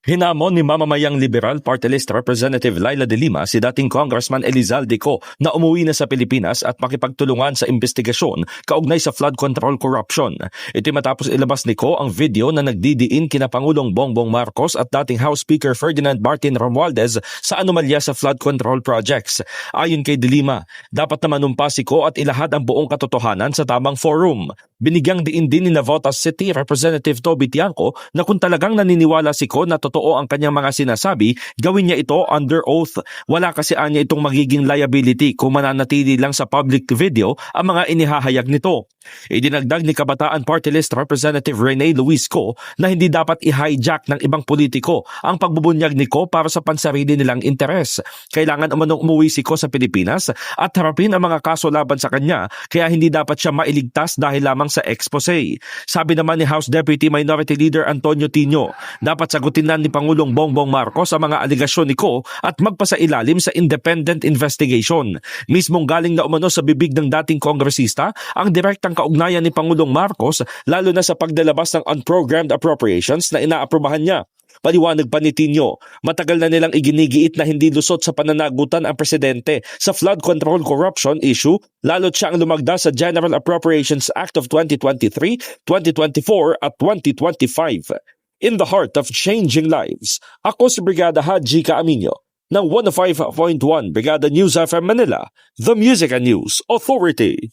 Hinamon ni mamamayang Liberal Party List Representative Laila de Lima si dating Congressman Elizalde Co na umuwi na sa Pilipinas at makipagtulungan sa investigasyon kaugnay sa flood control corruption. Ito matapos ilabas ni Co ang video na nagdidiin kina Pangulong Bongbong Marcos at dating House Speaker Ferdinand Martin Romualdez sa anomalya sa flood control projects. Ayon kay de Lima, dapat na manumpa si Co at ilahad ang buong katotohanan sa tamang forum. Binigyang diin din ni Navotas City Representative Toby Tiangco na kung talagang naniniwala si Co na totoo ang kanyang mga sinasabi, gawin niya ito under oath. Wala kasi anya itong magiging liability kung mananatili lang sa public video ang mga inihahayag nito. Idinagdag ni Kabataan Party List Representative Rene Luis Co na hindi dapat i-hijack ng ibang politiko ang pagbubunyag ni Co para sa pansarili nilang interes. Kailangan umanong umuwi si Co sa Pilipinas at harapin ang mga kaso laban sa kanya kaya hindi dapat siya mailigtas dahil lamang sa expose. Sabi naman ni House Deputy Minority Leader Antonio Tino, dapat sagutin na ni Pangulong Bongbong Marcos ang mga aligasyon ni Co at magpasailalim sa independent investigation. Mismong galing na umano sa bibig ng dating kongresista ang direktang kaugnayan ni Pangulong Marcos lalo na sa pagdalabas ng unprogrammed appropriations na inaaprubahan niya. Paliwanag pa ni Tino, matagal na nilang iginigiit na hindi lusot sa pananagutan ang presidente sa flood control corruption issue lalo't siya ang lumagda sa General Appropriations Act of 2023, 2024 at 2025. In the heart of changing lives, ako si Brigada Haji Kaaminyo ng 105.1 Brigada News FM Manila, the Music and News Authority.